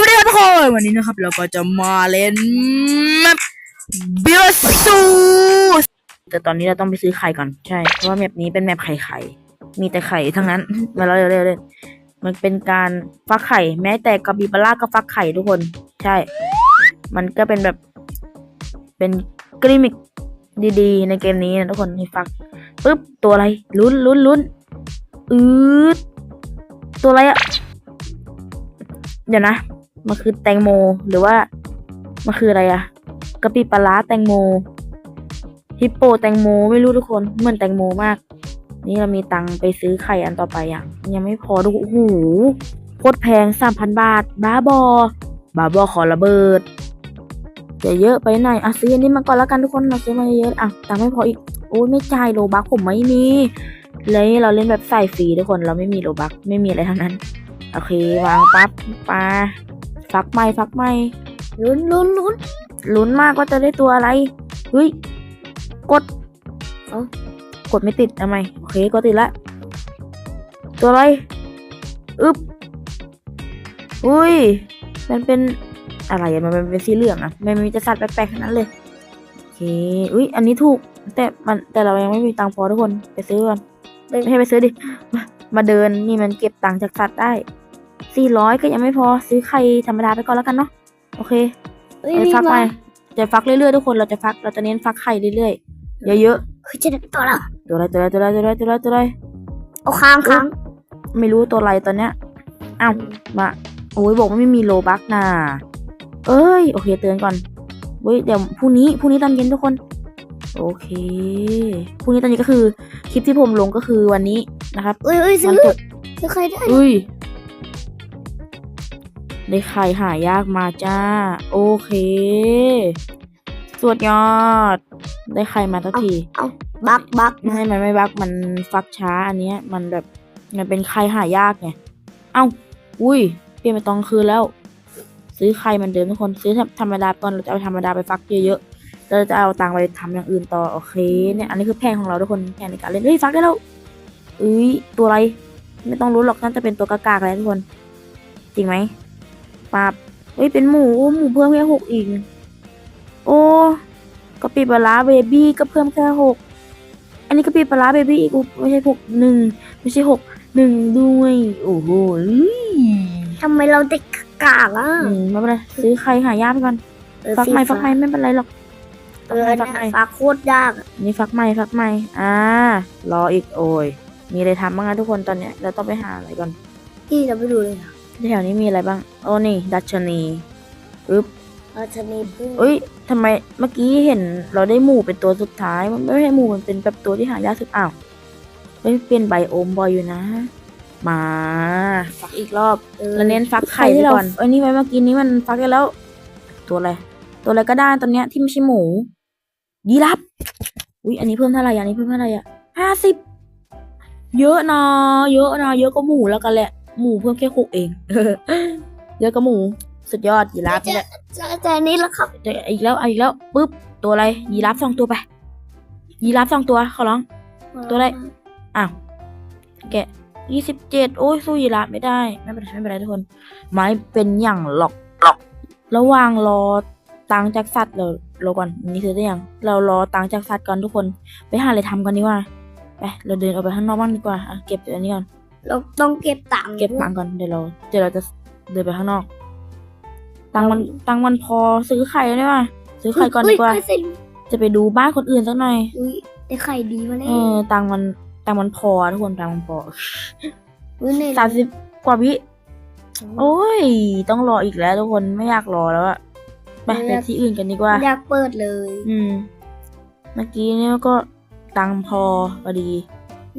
วัสดีครับทุกคนวันนี้นะครับ เราก็จะมาเล่นแมปบิลซูแต่ตอนนี้เราต้องไปซื้อไข่ก่อนใช่ เพราะว่าแมปนี้เป็นแมปไข่ไข่ มีแต่ไข่ทั้งนั้นมาเราเร็วๆเลยมันเป็นการฟักไข่ แม้แต่กาบิบาร่าก็ฟักไข่ทุกคน ใช่ มันก็เป็นแบบเป็นกริมิกดีๆ ในเกมนี้นะทุกคนให้ฟักปึ๊บตัวอะไรลุ้นลุ้นลุ้นอืดตัวอะไรอะเดี๋ยวนะ มันคือแตงโม หรือว่ามันคืออะไรอะกะปิปลาร้าแตงโมฮิปโปแตงโมไม่รู้ทุกคนเหมือนแตงโมมาก นี่เรามีตังไปซื้อไข่อันต่อไปอะยังไม่พอดูโอ้โหโคตรแพงสามพันบาท บ้าบอ บ้าบอขอระเบิดจะเยอะไปหน่อยอะซื้ออันนี้มาก่อนแล้วกันทุกคนเราซื้อมาเยอะอะตังไม่พออีกโอ้ยไม่จ่ายโลบักผมไม่มีเลยเราเล่นแบบใส่ฟรีทุกคนเราไม่มีโลบักไม่มีอะไรทั้งนั้น โอเควางปั๊บปลา ฟักไม่ฟักไม่ลุ้นลุ้นลุ้นลุ้นมากว่าจะได้ตัวอะไรเฮ้ยกดเอากดไม่ติดทำไมโอเคกดติดละตัวอะไรอึ๊บอุ้ยมันเป็นอะไรอะมันเป็นสีเหลืองอะมันมีจะสัตว์แปลกๆทั้งนั้นเลยโอเคอุ้ยอันนี้ถูก แต่มันแต่เรายังไม่มีตังค์พอทุกคนไปซื้อก่อนไม่ให้ไปซื้อดิมามาเดินนี่มันเก็บตังค์จากสัตว์ได้ สี่ร้อยก็ยังไม่พอซื้อไข่ธรรมดาไปก่อนแล้วกันเนาะโอเคเฮ้ยไปนี่ฟักไปมาจะฟักเรื่อยๆทุกคนเราจะฟักเราจะเน้นฟักไข่เรื่อยๆเยอะเฮ้ยจะได้ตัวละๆตัวอะไรตัวอะไรตัวอะไรตัวอะไรตัวอะไรตัวอะไรเอาค้างค้างไม่รู้ตัวอะไรตอนเนี้ยอ้าวมาโอ้ยบอกว่าไม่มีโลบักน่ะเอ้ย โอเคเตือนก่อนเว้ยเดี๋ยวพรุ่งนี้พรุ่งนี้ตอนเย็นทุกคน โอเคพรุ่งนี้ตอนนี้ก็คือ คลิปที่ผมลงก็คือวันนี้นะครับเอ้ยเอ้ยซื้วัอนสดซื้อใครได้อุ้ย ได้ไข่หายากมาจ้า โอเคสวดยอด ได้ไข่มาทักทีเอาบักบักไม่ให้มันไม่บักมันฟักช้าอันเนี้ย มันแบบมันเป็นไข่หายากไงเอ้าอุ้ยเปลี่ยนไปตองคืนแล้ว ซื้อไข่เหมันเดิมทุกคนซื้อธรรมดาก่อนเราจะเอาธรรมดาไปฟักเยอะๆเราจะเอาตังค์ไปทำอย่างอื่นต่อโอเคเนี่ยอันนี้คือแผนของเราทุกคนแผนในการเล่นเฮ้ยฟักได้แล้วเอ้ยตัวอะไร ไม่ต้องรู้หรอกน่าจะเป็นตัวกากๆแล้วทุกคน จริงไหม ปาบเฮ้ยเป็นหมูโอ้หมูเพิ่มแค่หกอีก โอ้กะปิปลาร้าเบบี้ก็เพิ่มแค่หกอันนี้กะปิปลาร้าเบบี้อีกอุ๊ยไม่ใช่หกหนึ่งไม่ใช่หกหนึ่งด้วย โอ้โหอื้อทำไมเราเด็กกากอะอืมไม่เป็นไรซื้อใครหายากไปก่อนเออฟักใหม่สีฟักใหม่ไม่เป็นไรหรอกเออฟักเนี่ใหม่ยฟักโคตรยากอะนี่ฟักใหม่ฟักใหม่อ่ารออีกโอ้ยมีอะไรทำบ้างนะทุกคนตอนเนี้ยเราต้องไปหาอะไรก่อนพี่เราไปดูเลยนะ แถวนี้มีอะไรบ้าง โอ้นี่ ดัชนีอึ๊บเราจะมีพึ่งเอ้ยทำไมเมื่อกี้เห็นเราได้หมูเป็นตัวสุดท้าย มันไม่ใช่หมูมันเป็นแบบตัวที่หายากสุดอ้าวเฮ้ยเปลี่ยนไบโอมบ่อยอยู่นะ มาฟักอีกรอบเออแล้วเน้นฟักไข่ไปก่อนเอ้ยนี่ไว้เมื่อกี้นี้มันฟักได้แล้ว ตัวอะไร ตัวอะไรก็ได้ตอนเนี้ยที่ไม่ใช่หมูยีรับ อุ้ยอันนี้เพิ่มเท่าไหร่อันนี้เพิ่มเท่าไหร่อะห้าสิบเยอะนะเยอะนะเยอะก็หมูแล้วกันแหละ หมูเพิ่มแค่หกเอง เยอะก็หมู สุดยอดยีราฟนี่แหละจะแต่อันนี้แล้วครับเดี๋ยวอีกแล้วอีกแล้วปุ๊บตัวอะไรยีราฟสองตัวไปยีราฟสองตัวขอร้อง ตัวอะไรอ้าวแกะยี่สิบเจ็ดโอ้ยสู้ยีราฟไม่ได้ ไม่เป็นไรไม่เป็นไรทุกคนไม้เป็นอย่างหลอกหลอกระหว่างรอตังค์จากสัตว์เราเราก่อนอันนี่คือได้ยังเรารอตังค์จากสัตว์ก่อนทุกคน ไปหาอะไรทำกันดีกว่าไปเราเดินออกไปข้างนอกบ้างดีกว่าอะเก็บอันนี้ก่อน เราต้องเก็บตังค์เก็บตังค์ก่อนเดี๋ยวเราเดี๋ยวเราจะเดินไปข้างนอก ตังค์มันตังค์มันพอซื้อไข่ได้ป่ะซื้อไข่ก่อนดีกว่าเฮ้ยเฮ้ยจะไปดูบ้านคนอื่นสักหน่อยอุ้ยได้ไข่ดีมาแน่เออตังค์มันตังค์มันพอทุกคนตังค์มันพออุ้ยในสามสิบกว่าวิโอ้ย ต้องรออีกแล้วทุกคนไม่อยากรอแล้วอะไปไปที่อื่นกันดีกว่า อยากเปิดเลย อืม เมื่อกี้เนี่ยก็ตังค์พอพอดี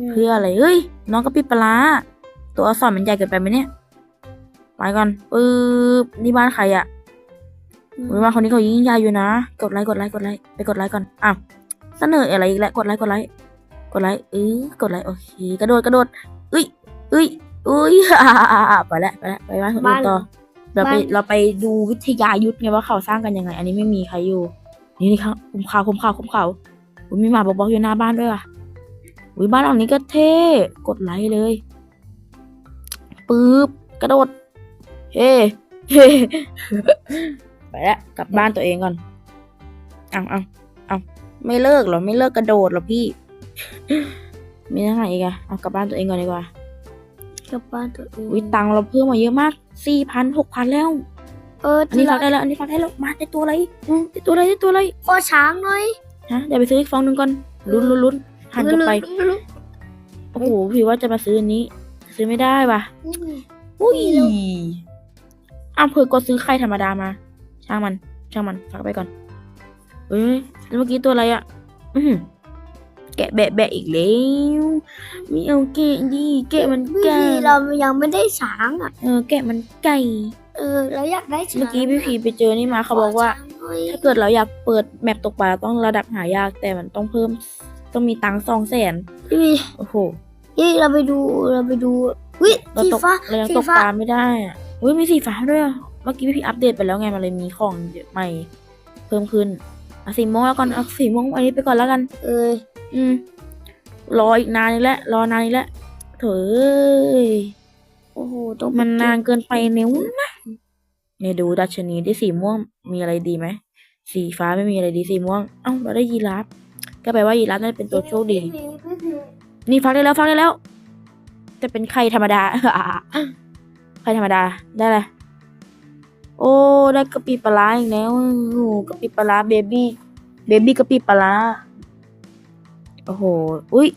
เพื่ออะไรเฮ้ย น้องก็ปิดปลาร้าตัวอักษรมันใหญ่เกินไปไหมเนี่ย ไปก่อนปึ๊บนี่บ้านใครอะเฮ้ยบ้านคนนี้เขายิ่งใหญ่อยู่นะ กดไลค์กดไลค์กดไลค์ไปกดไลค์ก่อนอ้าวเสนออะไรอีกแล้วกดไลค์กดไลค์กดไลค์เออกดไลค์โอเคกระโดดกระโดดเอ้ยเอ้ยเอ้ยไปแล้วไปแล้วไปบ้านคนอื่นต่อเราไปเราไปดูวิทยายุทธไงว่าเขาสร้างกันยังไง อันนี้ไม่มีใครอยู่ นี่นี่ครับคุมข่าวคุมข่าวคุมข่าวอุ๊ยมีหมาบอกบอกอยู่หน้าบ้านด้วยว่ะ อุ้ยบ้านหลังนี้ก็เท่ กดไลค์เลย ปึ๊บ กระโดด เฮ้ไปแล้วกลับบ้านตัวเองก่อนเอาเอาเอาไม่เลิกเหรอ ไม่เลิกกระโดดเหรอพี่ มีทางไหนอีกอะเอากลับบ้านตัวเองก่อนดีกว่า กลับบ้านตัวเองวิตังค์เราเพิ่มมาเยอะมากสี่พันหกพันแล้ว เอออันนี้ฟักได้แล้ว อันนี้ฟักได้แล้ว มาได้ตัวอะไรอืมได้ตัวอะไรได้ตัวอะไรขอช้างหน่อย ฮะ เดี๋ยวไปซื้ออีกฟองหนึ่งก่อนลุ้นลุ้นลุ้น หันกลับไป โอ้โหพี่ว่าจะมาซื้ออันนี้ ซื้อไม่ได้ว่ะ อุ้ยอ้าวเผื่อกดซื้อไข่ธรรมดามา ช่างมัน ช่างมันฝากไปก่อน เอ้ยแล้วเมื่อกี้ตัวอะไรอะ่ะ อือหือแกะแบะแบะอีกแล้วไมีเอาแกะดิแกะมันพี่ไก่พีเรายังไม่ได้ช้างอะ เออ แกะมันไก่เออเราอยากได้ช้างเมื่อกี้พี่พีไปเจอนี่มาเขาบอกว่าขช้งหน่อยถ้าเกิดเราอยากเปิดแมปตกปลาเราต้องระดับหายากแต่มันต้องเพิ่ม ต้องมีตังค์สองแสนพี่พีโอ้โหพี่เราไปดูเราไปดูวิเราสีตกฟ้าเรายังสีตกฟ้าปลาไม่ได้อะอุ้ยมีสีฟ้าด้วยอะเมื่อกี้พี่พีอัปเดตไปแล้วไงมันเลยมีของเยอะใหม่ เพิ่มขึ้นเอาสีม่วงแล้วก่อนเอาสีม่วงอันนี้ไปก่อนแล้วกัน เอออืม รออีกนานนี่แหละรอนานนี่แหละเถอะเอ้ยโอ้โหต้องมันนานเกินไปนิ้วนะเนี่ยดูดัชนีที่สีม่วงมีอะไรดีไหมสีฟ้าไม่มีอะไรดีสีม่วงเอ้าเราได้ยีราฟ ก็แปลว่ายีราฟน่าจะเป็นตัวโชคดีพี่พีพี่พีนี่ฟักได้แล้วฟักได้แล้วแต่เป็นไข่ธรรมดา ไข่ธรรมดาได้เลยโอ้ได้กะปิปลาร้าอีกแล้วโอ้โหกะปิปลาร้าเบบี้เบบี้กะปิปลาร้าโอ้โหอุ้ย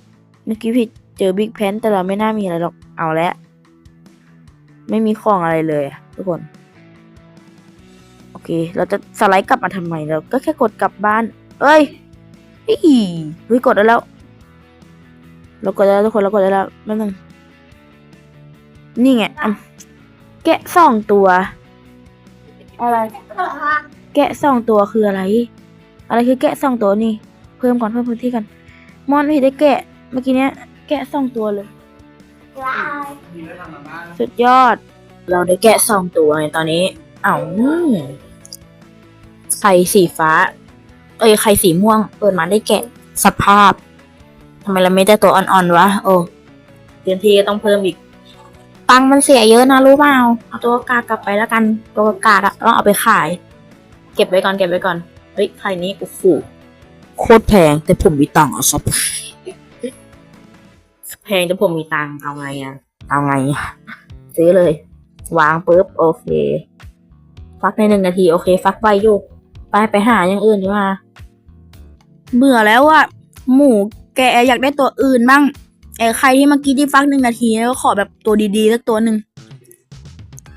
เมื่อกี้ผิดเจอบิ๊กแพนแต่เราไม่น่ามีอะไรหรอกเอาแล้วไม่มีของอะไรเลยอะทุกคน โอเค เราจะสไลด์กลับมาทำไมเราก็แค่กดกลับบ้าน เอ้ย อีเฮ้ยกดได้แล้ว เรากดได้แล้วทุกคนเรากดได้แล้วแป๊บนึงนี่ไงอะแกะสองตัว อะไร แกะสองตัวคืออะไร อะไรคือแกะสองตัวนี่ เพิ่มก่อนเพิ่มพื้นที่กันมอนพี่ได้แกะเมื่อกี้เนี้ย แกะสองตัวเลย สุดยอด เราได้แกะสองตัวในตอนนี้ เอ้าไข่สีฟ้า เอ้ยไข่สีม่วง เปิดมาได้แกะสภาพทำไมเราไม่ได้ตัวอ่อนๆวะ โอ้เต็มที่ก็ต้องเพิ่มอีก ตังค์มันเสียเยอะนะรู้เปล่า เอาตัวกากกลับไปแล้วกัน ตัวกากอะต้องเอาไปขาย เก็บไว้ก่อนเก็บไว้ก่อน เฮ้ยไข่นี้โอ้โหโคตรแพงแต่ผมมีตังค์อะซับแพงแต่ผมมีตังค์เอาไงอะเอาไงอะซื้อเลย วางปุ๊บโอเค ฟักในหนึ่งนาที โอเค ฟักไปอยู่ ไปไปหาอย่างอื่นดีกว่าเบื่อแล้วอะหมูแกอยากได้ตัวอื่นบ้างไอ้ใครที่เมื่อกี้ที่ฟักหนึ่งนาทีก็ขอแบบตัวดีๆสักตัวหนึ่ง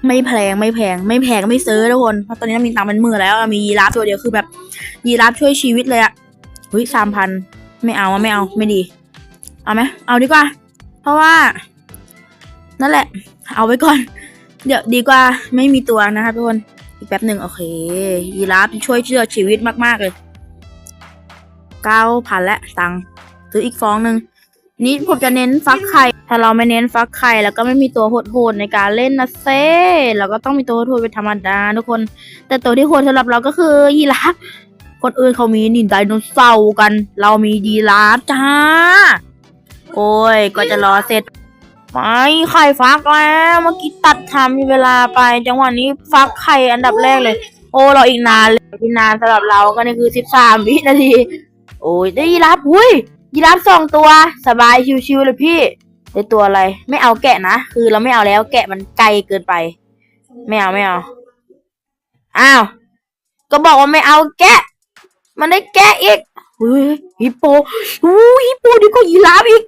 ไม่แพงไม่แพง ไม่แพงไม่ซื้อทุกคนเพราะตอนนี้มีตังค์เป็นหมื่นแล้วมียีราฟตัวเดียวคือแบบยีราฟช่วยชีวิตเลยอะเฮ้ยสามพันไม่เอาไม่เอาไม่ดี เอาไหมเอาดีกว่า เพราะว่า นั่นแหละ เอาไว้ก่อน เดี๋ยวดีกว่าไม่มีตัวนะครับทุกคน อีกแป๊บหนึ่งโอเค ยีราฟช่วยเชื่อชีวิตมากๆเลยเก้าพันและตังซื้ออีกฟองหนึ่งนี่ผมจะเน้นฟักไข่ ถ้าเราไม่เน้นฟักไข่แล้วก็ไม่มีตัวโหดๆในการเล่นนะเซ่เราก็ต้องมีตัวโหดเป็นธรรมดาทุกคน แต่ตัวที่โหดสำหรับเราก็คือยีราฟ คนอื่นเขามีนี่ไดโนเสาร์กัน เรามียีราฟจ้า โอ้ย ก็จะรอเสร็จ ไม่ไข่ฟักแล้วเมื่อกี้ตัดทำมีเวลาไป จังหวะนี้ฟักไข่อันดับแรกเลย โอ้เราอีกนานเลยอีกนานสำหรับเราก็นี่คือสิบสามวินาที โอ้ยได้ยีราฟอุ้ยยีราฟสองตัวสบายชิวๆเลยพี่ได้ตัวอะไร ไม่เอาแกะนะคือเราไม่เอาแล้วแกะมันไกลเกินไป ไม่เอาไม่เอาอ้าวก็บอกว่าไม่เอาแกะ มันได้แกะอีก อุ้ยฮิปโปอุ้ฮิปโปดีกว่ายีราฟอีก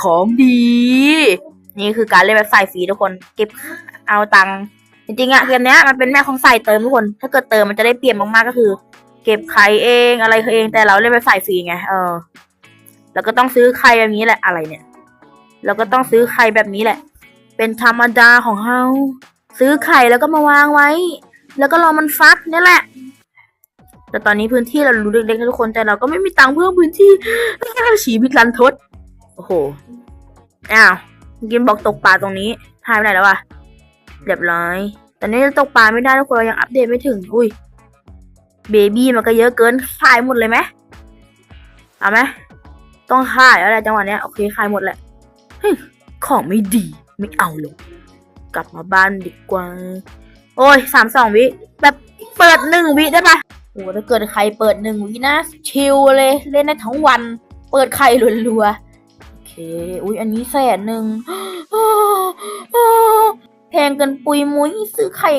ของดี นี่คือการเล่นแบบใส่ฟรีทุกคน เก็บเอาตังค์จริงๆอะเกมเนี้ยมันเป็นแม่ของใส่เติมทุกคน ถ้าเกิดเติมมันจะได้เปรียบมากๆก็คือ เก็บไข่เองอะไรเองแต่เราเล่นไปใส่ฟรีไงเออ แล้วก็ต้องซื้อไข่แบบนี้แหละอะไรเนี่ย แล้วก็ต้องซื้อไข่แบบนี้แหละ เป็นธรรมดาของเฮาซื้อไข่แล้วก็มาวางไว้ แล้วก็รอมันฟักนี่แหละ แต่ตอนนี้พื้นที่เรารู้เล็กๆนะทุกคนแต่เราก็ไม่มีตังค์เพิ่มพื้นที่ชีวิตรันทดโอ้โหอ้าวกินบอกตกปลาตรงนี้หายไปไหนแล้ววะเรียบร้อย ตอนนี้ตกปลาไม่ได้ทุกคนเรายังอัปเดตไม่ถึงอุ้ยเบบี้มันก็เยอะเกินขายหมดเลยไหมเอาไหมต้องขายแล้วแหละจังหวะเนี้ยโอเคขายหมดแหละเฮ้ยของไม่ดีไม่เอาเลยกลับมาบ้านดีกว่า โอ้ยสามสองวิ แบบเปิดหนึ่งวิได้ปะ อ้ถ้าเกิดใครเปิดหนึ่งวินะชิลเลย เล่นได้ทั้งวัน เปิดไข่รัวๆโอเค อุ้ยอันนี้แสนหนึ่งแพงเกินปุยมุ้ยซื้อไข่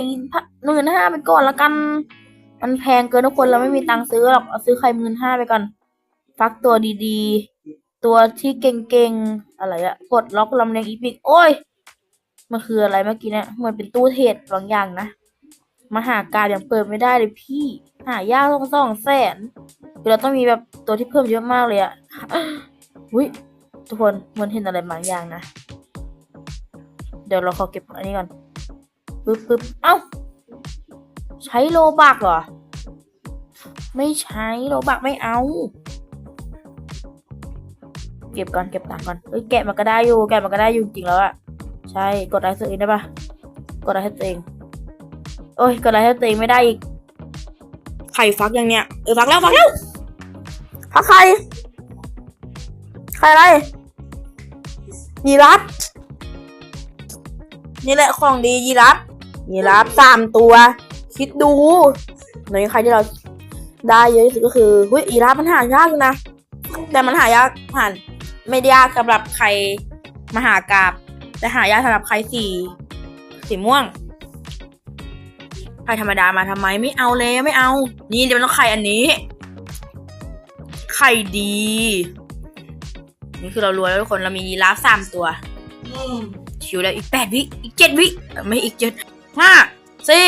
หมื่นห้าไปก่อนละกัน มันแพงเกินทุกคนเราไม่มีตังค์ซื้อหรอกเอาซื้อไข่หมื่นห้าไปก่อนฟักตัวดีๆ ตัวที่เก่งๆ อะไรอะกดล็อกลำเลียงอีพิก โอ้ย มันคืออะไรเมื่อกี้เนี่ยเหมือนเป็นตู้เทรดบางอย่างนะ มาหาการยังเปิดไม่ได้เลยพี่ หายากต้องสองแสนคือเราต้องมีแบบตัวที่เพิ่มเยอะมากเลยอะอุ้ยทุกคนเหมันเห็นอะไรบางอย่างนะ เดี๋ยวเราขอเก็บอันนี้ก่อนปึ๊บปึ๊บเอ้า ใช้โลบักเหรอ ไม่ใช้โลบักไม่เอา เก็บก่อนเก็บตังก่อนเอ้ยแกะมันก็ได้อยู่ แกะมันก็ได้อยู่จริงแล้วอะใช่ กดไลค์ตัวเองได้ปะกดไลค์ให้ตัวเอง โอ้ยกดไลค์ให้ตัวเองไม่ได้อีกไข่ฟักยังเนี่ยเออฟักแล้วฟักแล้วฟักไข่ไข่อะไรยีราฟนี่แหละของดียีราฟยีราฟสามตัว คิดดูในใครที่เราได้เยอะที่สุดก็คือเฮ้ยยีราฟมันหายากอยู่นะแต่มันหายากผ่านไม่ได้ยากสำหรับใครมหากราบแต่หายากสำหรับใครสีสีม่วง ไข่ธรรมดามาทำไมไม่เอาเลยไม่เอา นี่เดี๋ยวมันต้องไข่อันนี้ ไข่ดี นี่คือเรารวยแล้วทุกคนเรามียีราฟสามตัวชิวแล้วอีกแปดวิอีกเจ็ดวิไม่อีกเจ็ดห้าสี่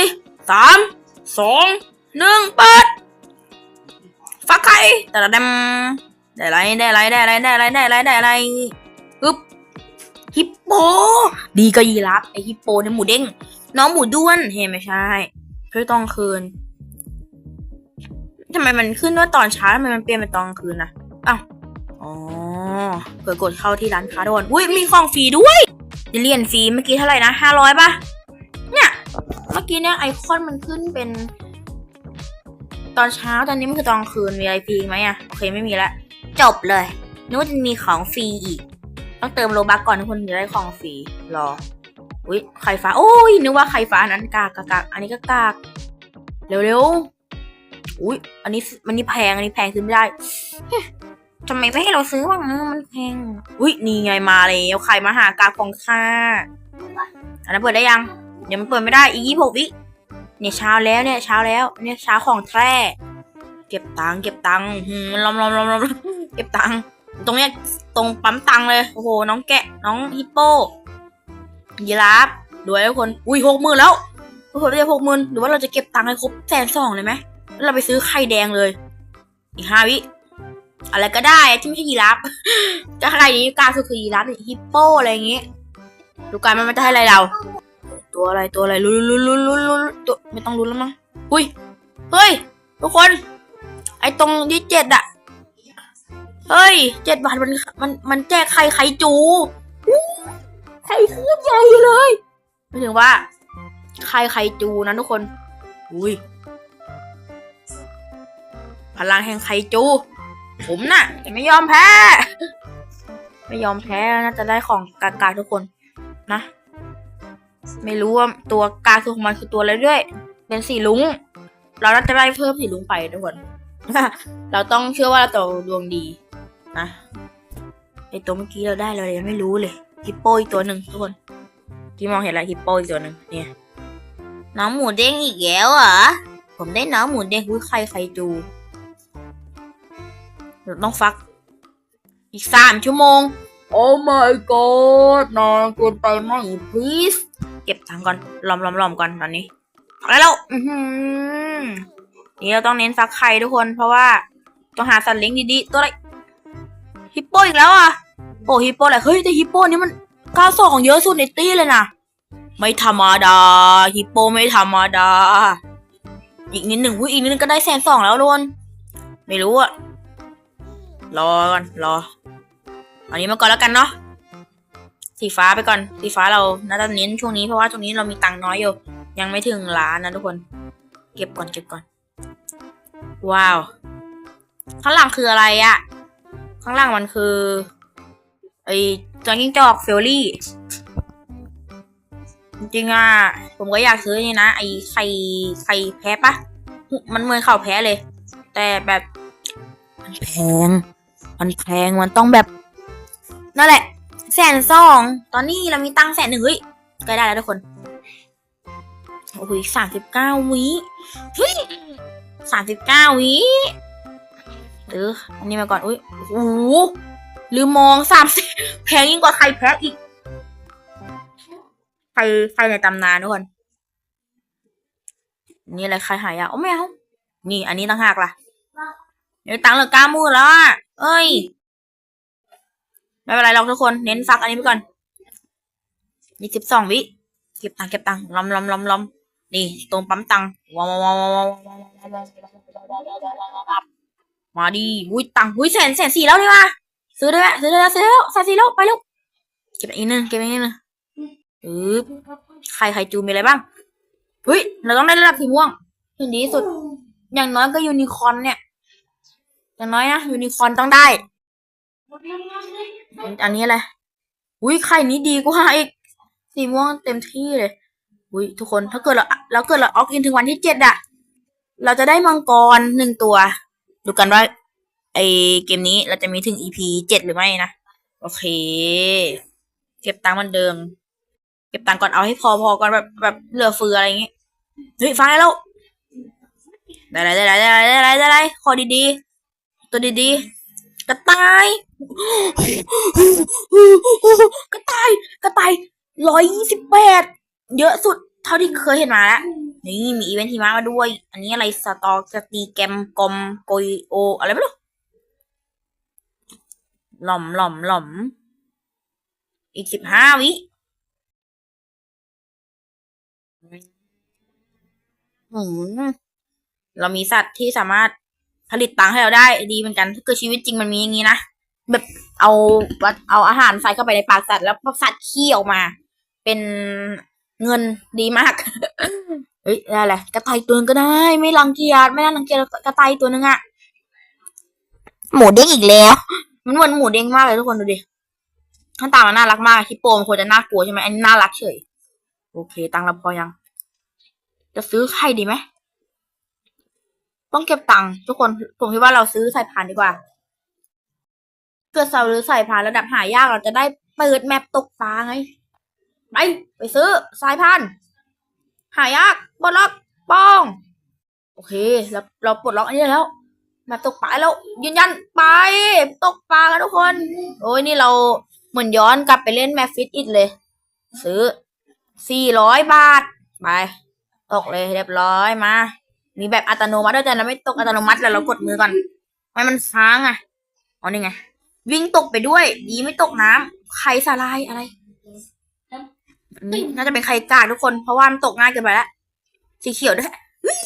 สามสองหนึ่งเปิดฟักไข่แต่ละดำได้ไรได้ไรได้ไรได้ไรได้ไรได้ไรอึ๊บฮิปโป ดีก็ยีรับไอฮิปโปเนี่ยหมูเด้ง น้องหมูด้วนเฮ้ไม่ใช่ เพื่อตอนคืนทำไมมันขึ้นว่าตอนเช้าทำไมมันเปลี่ยนเป็นตอนคืนนะอ้าวอ๋อเผื่อกดเข้าที่ร้านค้าโดนอุ้ยมีของฟรีด้วยเรียญฟรีเมื่อกี้เท่าไหร่นะห้าร้อยป่ะเนี่ยเมื่อกี้เนี่ยไอคอนมันขึ้นเป็น ตอนเช้าตอนนี้มันคือตอนคืนมีอะไรฟรีไหมอะโอเคไม่มีละจบเลยนึกว่าจะมีของฟรีอีก ต้องเติมโลบักก่อนทุกคนจะได้ของฟรีรอ อุ้ยไข่ฟ้า โอ้ยนึกว่าไข่ฟ้าอันนั้นกากกากอันนี้ก็กากเร็วๆอุ้ยอันนี้มันนี่แพงอันนี้แพงซื้อไม่ได้ทำไมไม่ให้เราซื้อบ้างนะมันแพงอุ้ยนี่ไงมาแล้วไข่มาหากากของข้าอันนั้นเปิดได้ยังเดี๋ยวมันเปิดไม่ได้อีกยี่หกวิเนี่ยเช้าแล้วเนี่ยเช้าแล้วเนี่ยเช้าของแท้เก็บตังค์เก็บตังค์หืมลอมลอมลอมลอมเก็บตังค์ตรงเนี้ยตรงปั๊มตังค์เลยโอ้โหน้องแกะน้องฮิปโป ยีราฟดูไว้ทุกคน อุ้ยหกหมื่นแล้วทุกคนเราจะหกหมื่นหรือว่าเราจะเก็บตังค์ให้ครบแสนสองเลยไหมแล้วเราไปซื้อไข่แดงเลย อีกห้าวิ อะไรก็ได้ที่ไม่ใช่ยีราฟจะอะไรนี้กลารคือยีราฟฮิปโปอะไรอย่างงี้ดูการมันมันจะให้อะไรเรา ตัวอะไรตัวอะไรลุ้นลุ้นลุ้นลุ้นลุ้นตัวไม่ต้องลุ้นแล้วมั้งอุ้ยเฮ้ยทุกคน ไอตรงที่เจ็ดอะเฮ้ยเจ็ดบาทมันมันมันแจกไข่ไข่จู อู้ไข่เครื่องใหญ่เลยไม่ถึงว่าไข่ไข่จูนะทุกคน อุ้ย พลังแห่งไข่จู ผมน่ะจะไม่ยอมแพ้ ไม่ยอมแพ้นะจะได้ของกากาทุกคน นะ ไม่รู้ว่าตัวกลางคือของมันคือตัวอะไรด้วย เป็นสีลุง เราน่าจะได้เพิ่มสีลุงไปทุกคน เราต้องเชื่อว่าเราตัวดวงดี นะไอตัวเมื่อกี้เราได้เรายังไม่รู้เลย ฮิปโปอีกตัวหนึ่งทุกคน ที่มองเห็นแล้วฮิปโปอีกตัวหนึ่งเนี่ย น้องหมูเด้งอีกแล้วเหรอ ผมได้น้องหมูเด้งอุ้ยใครใครจูเดี๋ยวต้องฟัก อีกสามชั่วโมง โอ้ my god นานเกินไปไหม please เก็บตังค์ก่อนลอมลอมลอมก่อนตอนนี้ฟักได้แล้วอือหือนี่เราต้องเน้นฟักไข่ทุกคน เพราะว่าต้องหาสัตว์เลี้ยงดีๆ ตัวอะไรฮิปโปอีกแล้วอะ โอ้ฮิปโปอะไรเฮ้ยแต่ฮิปโปนี่มันก้าวสองเยอะสุดในตี้เลยนะไม่ธรรมดาฮิปโปไม่ธรรมดา อีกนิดหนึ่งอุ้ยอีกนิดนึงก็ได้แสนสองแล้วทุกคนไม่รู้อะรอก่อนรออันนี้มาก่อนแล้วกันเนาะสีฟ้าไปก่อนสีฟ้าเราน่าจะเน้นช่วงนี้เพราะว่าช่วงนี้เรามีตังค์น้อยอยู่ยังไม่ถึงล้านนะทุกคน เก็บก่อนเก็บก่อน ว้าว ข้างหลังคืออะไรอะข้างหลังมันคือ ไอ้จอกิ้งจอกเฟลลี่ จริงอะ ผมก็อยากซื้อนี่นะ ไอไข่ไข่แพ้ปะ มันเหมือนข่าวแพ้เลย แต่แบบ มันแพง มันแพง มันต้องแบบ นั่นแหละ แสนสอง ตอนนี้เรามีตังค์แสนหนึ่งเฮ้ยใกล้ได้แล้วทุกคน โอ้โหสามสิบเก้าวิเฮ้ยสามสิบเก้าวิเอออันนี้มาก่อน อุ้ยโอ้โห ลืมมองสามสิแพงยิ่งกว่าไข่แพ้อีกไฟไฟในตำนานทุกคนนี่อะไรใครหายอะโอ้ไม่เอานี่ อันนี้ต่างหากล่ะเดี๋ยวตังเหลือก้ามื่นแล้วอะเอ้ยไม่เป็นไรหรอกทุกคนเน้นฟักอันนี้ไปก่อนยี่สิบสองวิเก็บตังเก็บตังล้อมล้อมล้อมล้อมนี่ตรงปั๊มตังว้าวว้าวว้าวว้าวว้าวว้าวว้าวมาดิอุ้ยตังค์อุ้ยแสนแสนสี่แล้วเลยว่ะ ซื้อได้ไหมซื้อได้แล้วซื้อแล้วแสนสี่แล้วไปล้วเก็บอีกนึงเก็บอีกนึงปึ๊บใครใครจูมีอะไรบ้างเฮ้ยเราต้องได้ระดับสีม่วงถึงดีสุด อย่างน้อยก็ยูนิคอร์นเนี่ย อย่างน้อยนะยูนิคอร์นต้องได้ อันนี้อะไรอุ้ยไข่นี้ดีกว่าอีกสีม่วงเต็มที่เลยอุ้ยทุกคนถ้าเกิดเราเราเกิดเราออกอินถึงวันที่เจ็ดอะเราจะได้มังกรหนึ่งตัว ดูกันว่า ไอเกมนี้เราจะมีถึง EP เจ็ดหรือไม่นะ โอเค เก็บตังค์มันเดิม เก็บตังค์ก่อนเอาให้พอพอก่อนแบบแบบเหลือเฟืออะไรอย่างงี้ยเฮ้ยฟ้าแล้ว ได้ไรได้ไรได้ไรได้ไรได้ไรขอดีๆ ตัวดีๆ กระต่าย กระต่าย กระต่ายร้อยยี่สิบแปดเยอะสุดเท่าที่เคยเห็นมาแล้วนี่มีอีเวนต์ทีมามาด้วย อันนี้อะไรสตอสตีแกมกอมโกยโอ อะไรไม่รู้ หล่อมหล่อมหล่อม อีกสิบห้าวิอืมเรามีสัตว์ที่สามารถผลิตตังค์ให้เราได้ดีเหมือนกันถ้าเกิดชีวิตจริงมันมีอย่างนี้นะแบบเอาเอาอาหารใส่เข้าไปในปากสัตว์แล้วพอสัตว์ขี้ออกมา เป็นเงินดีมาก เฮ้ยได้แหละกระต่ายตัวนึงก็ได้ ไม่รังเกียจไม่น่ารังเกียจกระต่ายตัวนึงอะหมูเด้งอีกแล้ว มันเหมือนหมูเด้งมากเลยทุกคนดูดิข้าตามันน่ารักมากฮิปโปมันควรจะน่ากลัวใช่ไหมอันนี้น่ารักเฉย โอเค ตังค์เราพอยัง จะซื้อไข่ดีไหมต้องเก็บตังค์ทุกคนผมคิดว่าเราซื้อสายพานดีกว่าเกิดเราหรือสายพานระดับหายากเราจะได้เปิดแมปตกปลาไงไปไปซื้อสายพานหายากปลดล็อกป้อง โอเค แล้วเราปลดล็อกอันนี้แล้ว มปตกปลาแล้วยืนยันไปตกปลากันทุกคน โอ้ยนี่เราเหมือนย้อนกลับไปเล่นแมปฟิตอิดเลย ซื้อสี่ร้อยบาท ไป ตกเลยเรียบร้อยมา มีแบบอัตโนมัติด้วยแต่เราไม่ตกอัตโนมัติแล้วเรากดมือก่อนไม่มันค้างอะอ๋อนี่ไง วิ่งตกไปด้วย ดีไม่ตกน้ำไข่สาลายอะไรนนี้น่าจะเป็นไข่กากทุกคน เพราะว่ามันตกง่ายเกินไปแล้วสีเขียวด้วยเฮ้ย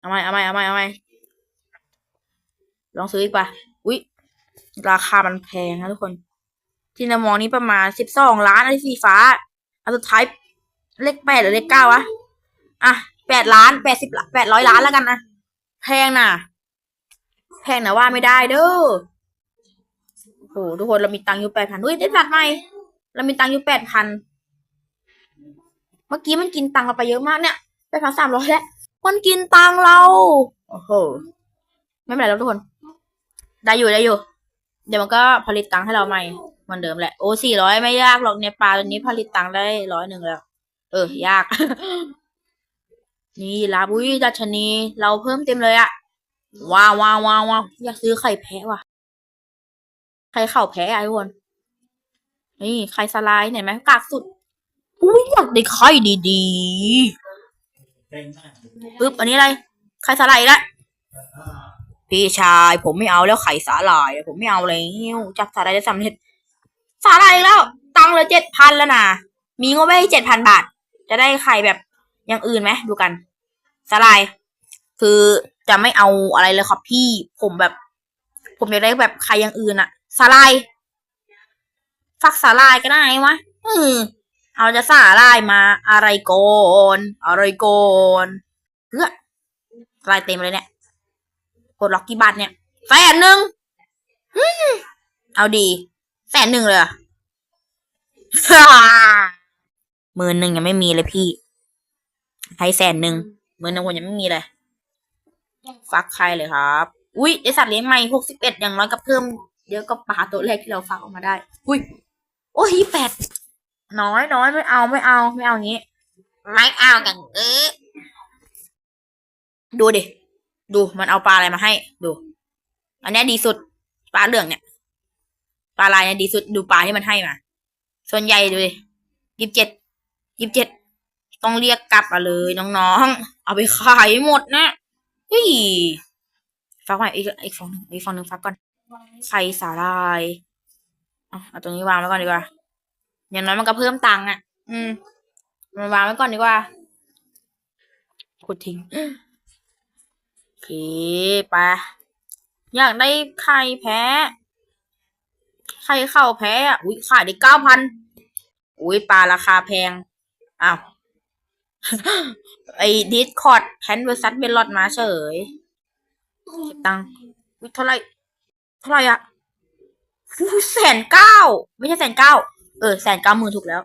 เอาไหมเอาไหมเอาไหมเอาไหม ลองซื้ออีกป่ะอุ๊ย ราคามันแพงนะทุกคน ที่เรามองนี้ประมาณสิบสองล้านไอ้สีฟ้า อันสุดท้ายเลขแปดหรือเลขเก้าวะ อะแปดล้านแปดสิบแปดร้อยล้านแล้วกันนะแพงนะแพงนะว่าไม่ได้เด้อโอ้โหทุกคนเรามีตังค์อยู่แปดพันอุ้ยได้บัตรใหม่เรามีตังค์อยู่แปดพันเมื่อกี้มันกินตังค์เราไปเยอะมากเนี่ยแปดพันสามร้อยแล้วมันกินตังค์เรา โอ้โห ไม่เป็นไรแล้วทุกคน ได้อยู่ได้อยู่ เดี๋ยวมันก็ผลิตตังค์ให้เราใหม่เหมือนเดิมแหละ โอ้สี่ร้อยไม่ยากหรอกเนี่ยปลาตัวนี้ผลิตตังค์ได้ร้อยหนึ่งแล้ว เออ ยาก นี่ลาบุยดัชนี เราเพิ่มเต็มเลยอะว้าวว้าวว้าวว้าวอยากซื้อไข่แพะว่ะ ไข่เข่าแพะอะทุกคนนี่ไข่สไลด์เห็นไหมกากสุด อุ้ยอยากได้ไข่ดีๆปึ๊บอันนี้อะไร ไข่สไลด์ละ พี่ชาย ผมไม่เอาแล้วไข่สาหร่าย ผมไม่เอาแล้วจับสาหร่ายได้สำเร็จสาหร่ายแล้ว ตังค์เหลยเจ็ดพันแล้วนะมีงบไว้เจ็ดพันบาท จะได้ไข่แบบอย่างอื่นไหมดูกันสลาย คือจะไม่เอาอะไรเลยครับพี่ ผมแบบ ผมอยากได้แบบไข่อย่างอื่นอะสลายฟักสาลายก็ได้วะอืมเอาจะสาลายมาอะไรก่อนอะไรก่อนเพื่อลายเต็มเลยเนี่ย กดล็อกกี่บาทเนี่ยแสนหนึ่งเอาดีแสนหนึ่งเลยหรอฮ่าหมื่นหนึ่งยังไม่มีเลยพี่ให้แสนหนึ่งหมื่นหนึ่งคนยังไม่มีเลยฟักใครเลยครับ อุ้ยได้สัตว์เลี้ยงใหม่หกสิบเอ็ดอย่างน้อยก็เพิ่มเยอะก็ปลาตัวแรกที่เราฟักออกมาได้ อุ้ย โอ้ยแปดน้อยน้อยไม่เอาไม่เอาไม่เอาอย่างงี้ ไม่เอาอย่างนี้ดูดิ ดูมันเอาปลาอะไรมาให้ ดู อันนี้ดีสุด ปลาเหลืองเนี่ยปลาลายเนี่ยดีสุดดูปลาที่มันให้มา ส่วนใหญ่ดูดิยี่สิบเจ็ดยี่สิบเจ็ดต้องเรียกกลับมาเลยน้องๆ เอาไปขายหมดนะเฮ้ยฟักไว้อีกอีกฟองหนึ่งอีกฟองหนึ่งฟักก่อนไข่สาลายเอาเอาตรงนี้วางไว้ก่อนดีกว่า อย่างน้อยมันก็เพิ่มตังค์อะ อืมมันวางไว้ก่อนดีกว่าขุดทิ้ง เคไป อยากได้ไข่แพ้ไข่เข้าแพ้อะอุ้ยขายได้เก้าพันอุ้ยปลาราคาแพง อ้าว ไอ้ดิสคอร์ดแพนเวอร์ซัสเบลลอดมาเฉยเก็บตังค์อุ้ยเท่าไหรเท่าไหรอะแสนเก้าไม่ใช่แสนเก้าเออแสนเก้าหมื่นถูกแล้ว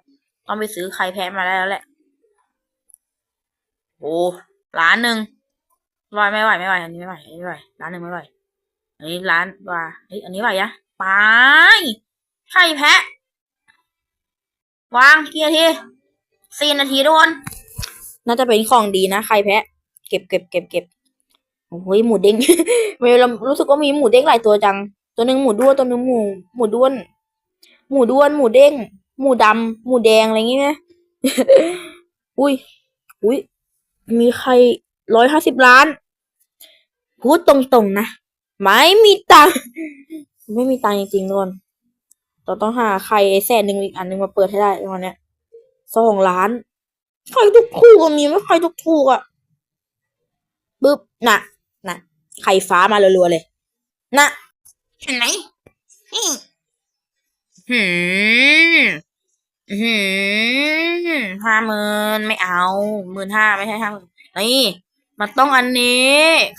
ต้องไปซื้อไข่แพ้มาได้แล้วแหละ โอ้ล้านหนึ่ง ไหวไม่ไหวไม่ไหวอันนี้ไม่ไหวอันนี้ไม่ไหวล้านหนึ่งไม่ไหวอันนี้ล้านว่าเฮ้ยอันนี้ไหวอะไปไข่แพะ วางเกี่นาทีสี่นาทีทุกคนน่าจะเป็นของดีนะไข่แพะ เก็บเก็บเก็บเก็บโอ้ยหมูเด้งเวลารู้สึกว่ามีหมูเด้งหลายตัวจัง ตัวหนึ่งหมูด้วนตัวหนึ่งหมูหมูด้วน หมูด้วน หมูเด้ง หมูดำหมูแดงอะไรอย่างเงี้ไหมอุ้ยอุ้ยมีใคร ร้อยห้าสิบล้าน พูดตรงๆนะ ไม่มีตังไม่มีตังจริงๆทุกคนเราต้องหาใครแสนหนึ่งอีกอันหนึ่งมาเปิดให้ได้ในวันเนี้ยสองล้านใครทุกถูกๆก็มีไม่ใครทุกถูกอะปึ๊บน่ะน่ะไข่ฟ้ามารัวๆเลยน่ะเห็นไหมนี่หืมหืมห้าหมื่นไม่เอาหมื่นห้าไม่ใช่ห้าหมื่นนี่ มันต้องอันนี้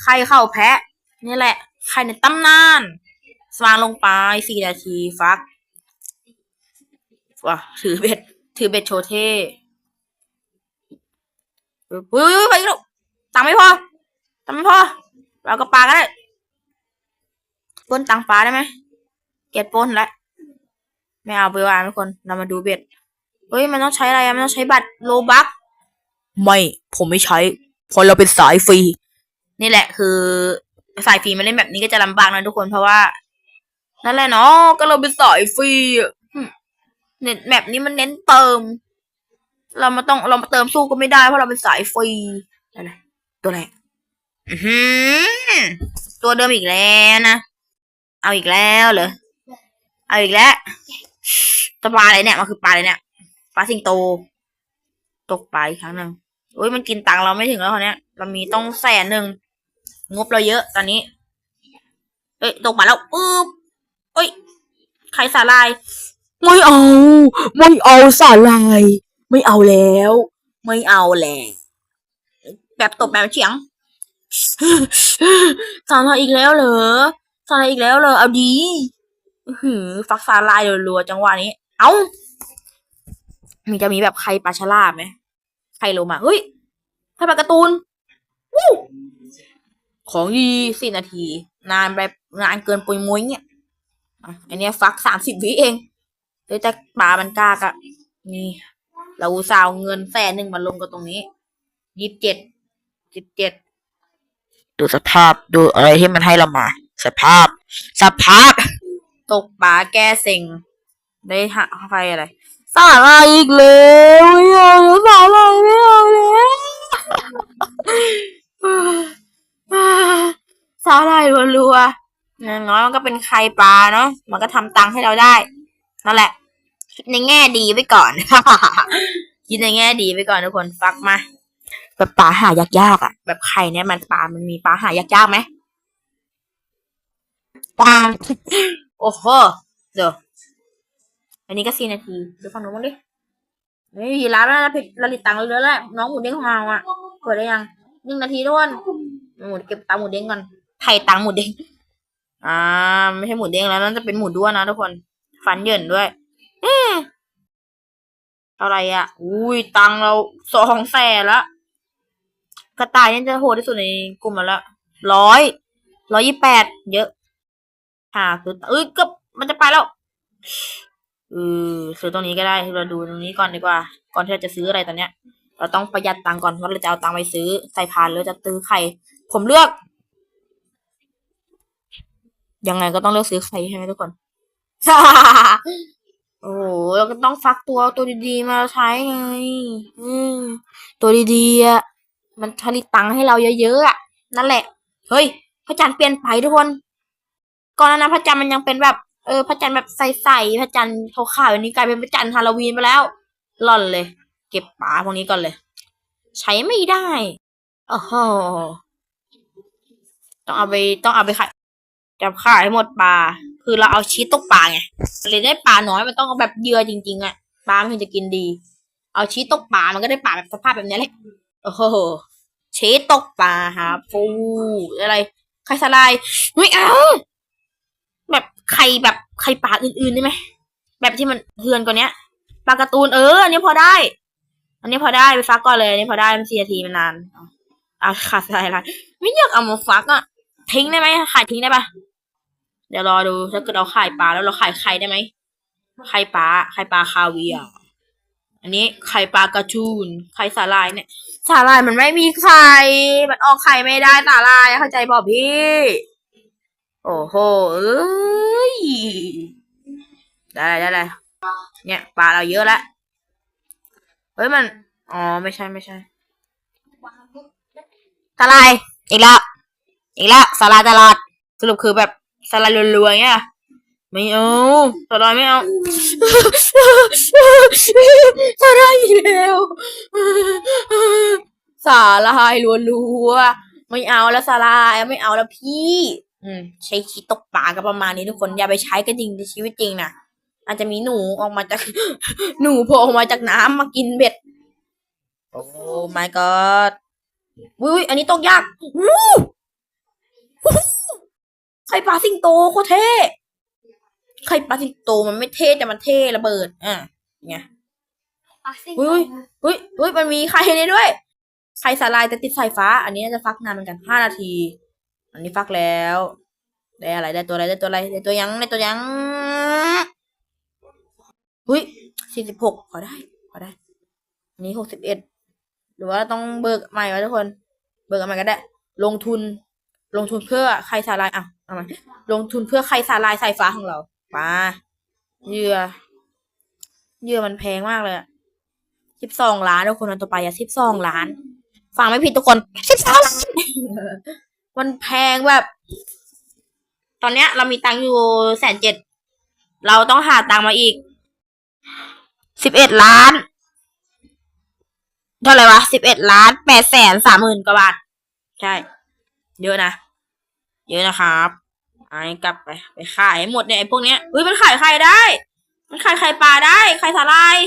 ไข่เข้าแพะ นี่แหละไข่ในตำนานสว่างลงไปสี่นาทีฟักว้าถือเบ็ด ถือเบ็ดโชเท่เฮ้ยไปอีกตังไม่พอตังไม่พอ เราก็ปลาก็ได้ปนตังปลาได้ไหมเก็บปนแล้วไม่เอาไปวางทุกคน เรามาดูเบ็ด เฮ้ย มันต้องใช้อะไรมันต้องใช้บัตรโลบัก ไม่ ผมไม่ใช้ พราะเราเป็นสายฟรี นี่แหละคือ สายฟรีมาเล่นแบบนี้ก็จะลำบากนะทุกคนเพราะว่า นั่นแหละเนาะก็เราเป็นสายฟรีเน็ตแมปนี้มันเน้นเติม เรามาต้องเรามาเติมสู้ก็ไม่ได้เพราะเราเป็นสายฟรีอะไรตัวไรอือหือตัวเดิมอีกแล้วนะ เอาอีกแล้วเหรอ เอาอีกแล้วตัวปลาอะไรเนี่ย มันคือปลาอะไรเนี่ย ปลาสิงโต ตกปลาอีกครั้งหนึ่ง โอ้ยมันกินตังค์เราไม่ถึงแล้วคนเนี้ย เรามีต้องแสนหนึ่งงบเราเยอะตอนนี้ เอ้ยตกมาแล้วปึ๊บเอ้ยใครสาลาย ไม่เอา ไม่เอาสาลาย ไม่เอาแล้ว ไม่เอาแล้วแบบตบแบบเฉียงสาลายอีกแล้วเหรอสาลายอีกแล้วเหรอเอาดีอื้อหือฟักสาลายรัวๆจังหวะนี้ เอ้ามีจะมีแบบใครปลาฉลามไหม ใครโลมา เฮ้ยใครปลาการ์ตูนวู้ของยีสี่นาที นานไปนานเกินปุยมุ้ยเนี่ยอะอันเนี้ยฟักสามสิบวิเองเดี๋ยวแต่ปลามันกากอะนี่ เราอุตสาวเงินแสนหนึ่งมาลงกันตรงนี้ยี่สิบเจ็ดสิบเจ็ดดูสภาพดูอะไรที่มันให้เรามา สภาพ สภาพ ตกปลาแก้เซ็งได้หาใครอะไร สาลายอีกแล้วไม่เอาแล้วสาลายไม่เอาแล้วสาลายรัวๆอย่างน้อยมันก็เป็นไข่ปลาเนาะมันก็ทำตังค์ให้เราได้นั่นแหละคิดในแง่ดีไว้ก่อนคิดในแง่ดีไว้ก่อนทุกคนฟักมาแบบปลาหายากๆอะ แบบไข่เนี่ยมันปลา มันมีปลาหายากๆไหมปลาโอ้โหเดี๋ยว อันนี้ก็สี่นาทีเดี๋ยวฟังน้องบ้งดิเฮ้ยร้านแล้วนะผิดระลิตตังค์เยอะแล้วน้องหมูเด้งของเราอะเปิดได้ยังหนึ่งนาทีทุกคนหมูเก็บตังค์หมูเด้งก่อนไถ่ตังค์หมูเด้งอ่าไม่ใช่หมูเด้งแล้วนั่นจะเป็นหมูด้วนนะทุกคนฟันเหยินด้วยเอ๊ะเท่าไรอะ อุ้ยตังค์เราสองแสนละกระต่ายนี่จะโหดที่สุดในกลุ่มแล้วร้อยร้อยยี่แปดเยอะค่ะคือเอ้ยก็มันจะไปแล้ว เออซื้อตรงนี้ก็ได้เราดูตรงนี้ก่อนดีกว่า ก่อนที่เราจะซื้ออะไรตอนเนี้ย เราต้องประหยัดตังค์ก่อนว่าเราจะเอาตังค์ไปซื้อใส่พานหรือจะซื้อไข่ ผมเลือก ยังไงก็ต้องเลือกซื้อไข่ใช่ไหมทุกคนโอ้โหเราก็ต้องฟักตัวตัวดีๆมาใช้ไงอืมตัวดีๆอะมันผลิตตังค์ให้เราเยอะๆอะนั่นแหละ เฮ้ยพระจันทร์เปลี่ยนไปทุกคน ก่อนหน้านั้นพระจันทร์มันยังเป็นแบบ เออพระจันทร์แบบใสๆพระจันทร์ขาวๆอันนี้กลายเป็นพระจันทร์ฮาโลวีนไปแล้วหล่อนเลย เก็บปลาพวกนี้ก่อนเลย ใช้ไม่ได้โอ้โหต้องเอาไปต้องเอาไปขายจับขายให้หมดปลาคือเราเอาชีสตกปลาไงเลยได้ปลาน้อยมันต้องเอาแบบเยื่อจริง ๆอะปลามันถึงจะกินดี เอาชีสตกปลามันก็ได้ปลาแบบสภาพแบบนี้แหละโอ้โหชีสตกปลาฮะฟูอะไรไข่สลายไม่เอา ไข่แบบไข่ปลาอื่นๆได้ไหมแบบที่มันเฮือนกว่านี้ยปลาการ์ตูนเอออันนี้พอได้ อันนี้พอได้ไปฟักก่อนเลยอันนี้พอได้มันสี่นาทีมันนานเอาเอาขาดอะไรละไม่อยากเอามาฟักอะทิ้งได้ไหมขายทิ้งได้ปะเดี๋ยวรอดูถ้าเกิดเราขายปลาแล้วเราขายไข่ได้ไหมไข่ปลาไข่ปลาคาเวียอันนี้ไข่ปลากระชูนไข่สาลายเนี่ย สาลายมันไม่มีไข่มันออกไข่ไม่ได้สาลายเข้าใจบอกพี่ โอ้โหเอ้ย ได้ได้ได้เนี่ยปลาเราเยอะแล้วเฮ้ยมัน อ๋อไม่ใช่ไม่ใช่สาลายอีกแล้วอีกแล้วสาลายตลอดสรุปคือแบบสาลายรัวๆเงี้ยไม่เอาสาลายไม่เอาสาลายอีกแล้วสาลายรัวๆไม่เอาแล้วสาลายไม่เอาแล้วพี่ อืม ใช้คิดตกปลากันประมาณนี้ทุกคนอย่าไปใช้กันจริงในชีวิตจริงนะอาจจะมีหนูออกมาจาก หนูโผล่ออกมาจากน้ำมากินเบ็ด โอ้ my god อุ้ยอันนี้ตกยากวู้วู้ไข่ปลาสิงโตโคตรเท่ไข่ปลาสิงโตมันไม่เท่แต่มันเท่ระเบิด อะไงอุ้ยอุ้ยอุ้ยมันมีไข่ในด้วยไข่สาลายแต่ติดสายฟ้า อันนี้น่าจะฟักนานเหมือนกันห้านาที อันนี้ฟักแล้ว ได้อะไรได้ตัวอะไรได้ตัวอะไรได้ตัวยังได้ตัวยังอุ้ยสี่สิบหกพอได้พอได้ อันนี้หกสิบเอ็ดหรือว่าต้องเบิกใหม่วะทุกคน เบิกใหม่ก็ได้ ลงทุน ลงทุนเพื่อใครสาลายอะเอามาลงทุนเพื่อใครสาลายสายฟ้าของเรามาเหยื่อเหยื่อมันแพงมากเลยอะสิบสองล้านทุกคนอันต่อไปอะสิบสองล้าน ฟังไม่ผิดทุกคนสิบสองล้าน มันแพงแบบ ตอนเนี้ย เรามีตังค์อยู่แสนเจ็ด เราต้องหาตังค์มาอีก สิบเอ็ดล้าน เท่าไหร่วะสิบเอ็ดล้านแปดแสนสามหมื่นกว่าบาท ใช่ เยอะนะ เยอะนะครับไอ้กลับไป ไปขายให้หมดเนี่ยไอ้พวกเนี้ยอุ้ยมันขายไข่ได้ มันขายไข่ปลาได้ไข่สาลาย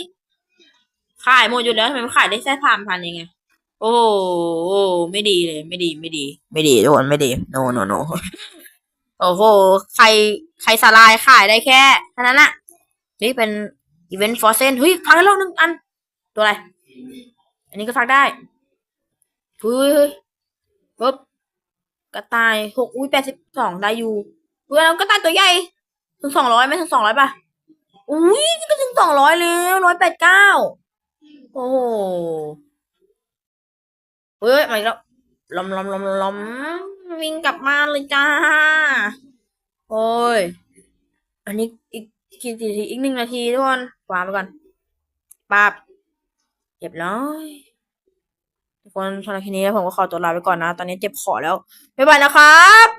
ขายหมดอยู่แล้วทำไมมันขายได้แค่สามพันเองไง โอ้โหไม่ดีเลย ไม่ดีไม่ดี ไม่ดีทุกคนไม่ดีโนโนโนโอ้โห ใครใครสลายขายได้แค่เท่านั้นอะนี่เป็นอีเวนต์ฟอร์เซนเฮ้ยฟังได้แล้วหนึ่งอัน ตัวอะไร อันนี้ก็ฟังได้เฮ้ยเฮ้ยปุ๊บกระต่ายหกอุ้ยแปดสิบสองได้อยู่เฮ้ยแล้วกระต่ายตัวใหญ่ถึงสองร้อยไหมถึงสองร้อยป่ะอุ้ยนี่ก็ถึงสองร้อยแล้วร้อยแปดเก้าโอ้โห เฮ้ยมาแล้วล้มล้มล้มล้มวิ่งกลับมาเลยจ้า โอ้ย อันนี้อีกกี่นาทีอีกหนึ่งนาทีทุกคนวางไปก่อนปับเรียบร้อยทุกคนสำหรับทีนี้ผมก็ขอตัวลาไปก่อนนะ ตอนนี้เจ็บคอแล้ว บ๊ายบายนะครับ